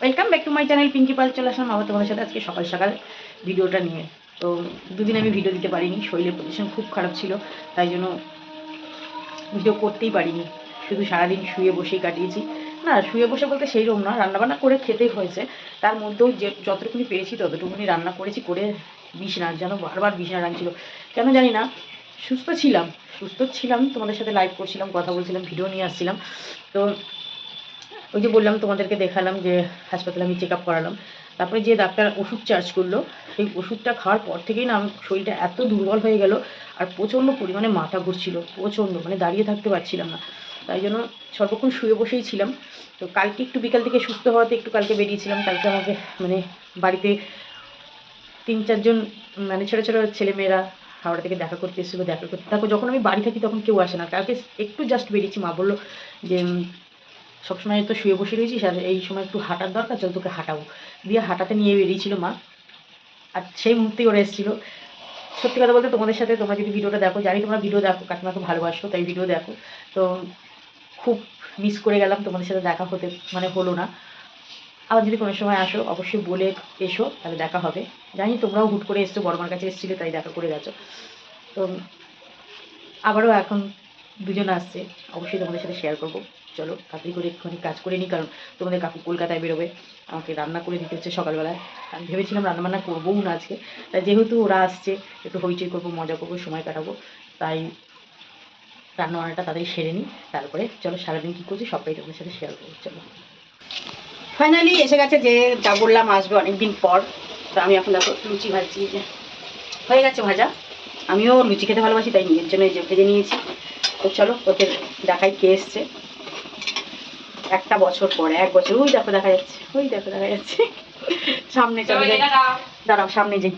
Welcome back to my channel Pinki Pal চলে আসলাম আবার তোমাদের সাথে আজকে সকাল সকাল ভিডিওটা নিয়ে। তো দুদিন আমি ভিডিও দিতে পারিনি, শরীরের পজিশন খুব খারাপ ছিল, তাই জন্য ভিডিও করতেই পারিনি। শুধু সারাদিন শুয়ে বসেই কাটিয়েছি। না, শুয়ে বসে বলতে সেই রকম না, রান্নাবান্না করে খেতেই হয়েছে। তার মধ্যেও যে যতটুকুনি পেরেছি ততটুকুনি রান্না করেছি, করে বিছনা যেন বারবার বিছনা রাখছিল কেন জানি না, সুস্থ ছিলাম সুস্থ ছিলাম, তোমাদের সাথে লাইভ করছিলাম, কথা বলছিলাম ভিডিও নিয়ে আসছিলাম। তো ওই যে বললাম তোমাদেরকে দেখালাম যে হাসপাতালে আমি চেক আপ করালাম। তারপরে যে ডাক্তার ওষুধ চার্জ করল, সেই ওষুধটা খাওয়ার পর থেকেই না আমার শরীরটা এত দুর্বল হয়ে গেল আর প্রচণ্ড পরিমাণে মাথা ঘুরছিল, প্রচণ্ড মানে দাঁড়িয়ে থাকতে পারছিলাম না। তাই জন্য সর্বক্ষণ শুয়ে বসেই ছিলাম। তো কালকে একটু বিকাল থেকে সুস্থ হওয়াতে একটু কালকে বেরিয়েছিলাম। কালকে আমাকে মানে বাড়িতে তিন চারজন মানে ছোটো ছোটো ছেলেমেয়েরা হাওড়া থেকে দেখা করতে এসেছিল, দেখা করতে। দেখো যখন আমি বাড়ি থাকি তখন কেউ আসে না। কালকে একটু জাস্ট বেরিয়েছি, মা বলল যে সবসময় তো শুয়ে বসে রয়েছিস আর এই সময় একটু হাঁটার দরকার, চল তোকে হাঁটাবো। দিয়ে হাঁটাতে নিয়ে বেরিয়েছিল মা। আর সেই মুহূর্তেই ওরা এসেছিল। সত্যি কথা বলতে তোমাদের সাথে তোমরা যদি ভিডিওটা দেখো, জানি তোমরা ভিডিও দেখো, কাকিমাকে ভালোবাসো, তাই ভিডিও দেখো। তো খুব মিস করে গেলাম তোমাদের সাথে দেখা হতে মানে হলো না। আবার যদি কোনো সময় আসো, অবশ্যই বলে এসো, তাহলে দেখা হবে। জানি তোমরাও হুট করে এসছো, বড়মার কাছে এসেছিলে, তাই দেখা করে গেছো। তো আবারও এখন দুজন আসছে, অবশ্যই তোমাদের সাথে শেয়ার করব। চলো, তাড়াতাড়ি করে একটুখানি কাজ করে নিই কারণ তোমাদের কাকু কলকাতায় বেরোবে, আমাকে রান্না করে দিতে হচ্ছে সকালবেলায়। আমি ভেবেছিলাম রান্না বান্না করবোও না আজকে, তাই যেহেতু ওরা আসছে, একটু হইচই করব, মজা করব, সময় কাটাবো, তাই রান্না বান্নাটা তাদের সেরে নিই তারপরে চলো সারাদিন কী করছি, সবটাই তোমাদের সাথে শেয়ার করব, চলো। ফাইনালি এসে গেছে যে যা বললাম আসবে অনেকদিন পর, তো আমি এখন দেখো লুচি ভাজছি যে হয়ে গেছে ভাজা, আমিও লুচি খেতে ভালোবাসি, তাই নিজের জন্য যে ভেজে নিয়েছি। তো চলো ওদের দেখাই কে এসছে। একটা বছর পরে এক বছর ওই দেখো দেখা যাচ্ছে ওই দেখো দেখা যাচ্ছে। সামনে চলে যাই। দাঁড়াও সামনে যাই।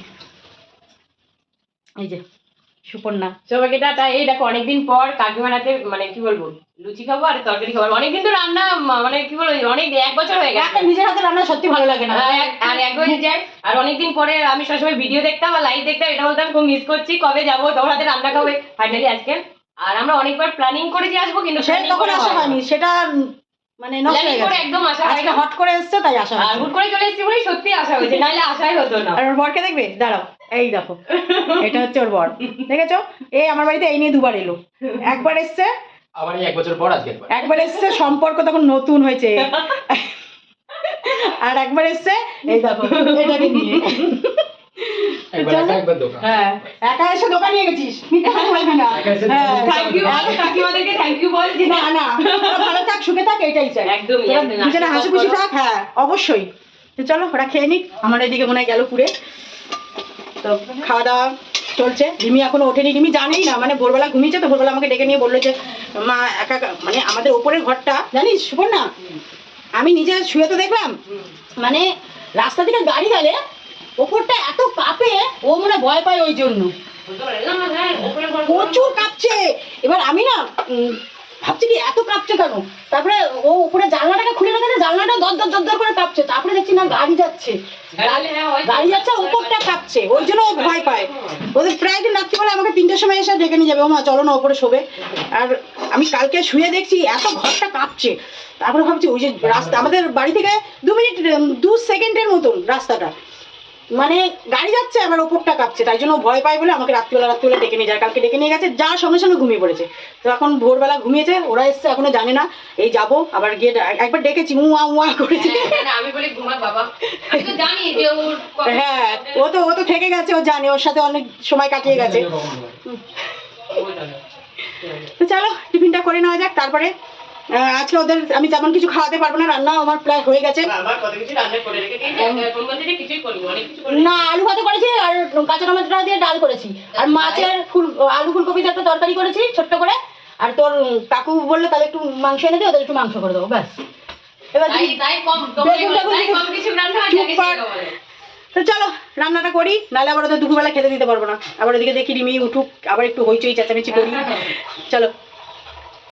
এই যে সুপর্ণা। সবাইকে টাটা এই দেখো অনেকদিন পর কাকিমার হাতে মানে কি বলব লুচি খাব আর তরকারি খাব। অনেকদিন তো রান্না মানে কি বলব অনেক এক বছর হয়ে গেছে। নিজের হাতে রান্না সত্যি ভালো লাগে না। আর এক- আর এক হয়ে যায়। আর অনেকদিন পরে আমি সবসময় ভিডিও দেখতাম আর লাইভ দেখতাম এটা বলতাম খুব মিস করছি কবে যাব তোমার হাতে রান্না খাবে। ফাইনালি আজকে। আর আমরা অনেকবার প্ল্যানিং করেছি আসব কিন্তু তখন আসা হয়নি সেটা মানে একদম আসা আজকে হট করে এসছে তাই আসা আর হুট করে চলে এসেছি বলেই সত্যি আসা হয়েছে নাহলে আসাই হতো না। আর ওর বরকে দেখবে? দাঁড়াও এই দেখো এটা হচ্ছে ওর বর। দেখেছ? এই আমার বাড়িতে এই নিয়ে দুবার এলো। একবার এসছে আবার এক বছর পর আজকে একবার। একবার এসছে সম্পর্ক তখন নতুন হয়েছে। আর একবার এসছে এই দেখো এটাকে নিয়ে একবার একা, একবার দোকান। হ্যাঁ একা এসে দোকান গেছিস? মিথ্যা বলবি না। একা এসে হ্যাঁ, দোকান থ্যাংক ইউ কাকিমাদেরকে থ্যাংক ইউ বল যে না না। ভালো থাক সুখে থাক এটাই চাই। একদমই, তোরা হাসি খুশি থাক হ্যাঁ অবশ্যই। তো চলো ওরা খেয়ে নিক। আমার এদিকে মনে হয় গেল পুরে। তো খাওয়া দাওয়া চলছে। রিমি এখনও ওঠেনি। রিমি জানেই না মানে ভোরবেলা ঘুমিয়েছে তো ভোরবেলা আমাকে ডেকে নিয়ে বলল যে মা একা একা- মানে আমাদের ওপরের ঘরটা জানিস সুপর্ণা? আমি নিজে শুয়ে তো দেখলাম। মানে রাস্তা থেকে গাড়ি গেলে ওপরটা এত কাঁপে ও মনে ভয় পায় ওই জন্য। প্রচুর কাঁপছে। এবার আমি না ভাবছি কি এত কাঁপছে কেন? তারপরে ও উপরে জানলাটাকে খুলে রেখেছে জানলাটা দর দর দর দর করে কাঁপছে। তারপরে দেখছি না গাড়ি যাচ্ছে। গাড়ি যাচ্ছে উপরটা কাঁপছে। ওই জন্য ও ভয় পায়। ওদের প্রায় দিন রাত্রিবেলা আমাকে তিনটের সময় এসে ডেকে নিয়ে যাবে। ও মা চলো না ওপরে শোবে। আর আমি কালকে শুয়ে দেখছি এত ঘরটা কাঁপছে। তারপরে ভাবছি ওই যে রাস্তা আমাদের বাড়ি থেকে দু মিনিট দু সেকেন্ডের মতন রাস্তাটা। মানে গাড়ি যাচ্ছে আবার ওপরটা কাঁপছে। তাই জন্য ভয় পায় বলে আমাকে রাত্রিবেলা রাত্রিবেলা ডেকে নিয়ে যায়। কালকে ডেকে নিয়ে গেছে যা সঙ্গে সঙ্গে ঘুমিয়ে পড়েছে। তো এখন ভোরবেলা ঘুমিয়েছে ওরা এসছে এখনও জানে না। এই যাব আবার গিয়ে একবার ডেকেছি উয়া উয়া করেছে আমি বলি ঘুমাক বাবা। জানি যে হ্যাঁ ও তো ও তো থেকে গেছে ও জানে ওর সাথে অনেক সময় কাটিয়ে গেছে। তো চলো টিফিনটা করে নেওয়া যাক তারপরে আজকে ওদের আমি তেমন কিছু খাওয়াতে পারব না রান্না আমার প্রায় হয়ে গেছে। না আলু ভাতে করেছি আর কাঁচা টমেটো দিয়ে ডাল করেছি। আর মাছের ফুল আলু ফুলকপিতে একটা তরকারি করেছি ছোট্ট করে। আর তোর কাকু বলল তাহলে একটু মাংস এনে দিয়ে ওদের একটু মাংস করে দেবো ব্যাস। এবার। তো চলো রান্নাটা করি নাহলে আবার ওদের দুপুরবেলা খেতে দিতে পারব না। আবার ওদিকে দেখি রিমি উঠুক আবার একটু হইচই চেঁচামেচি করি। চলো।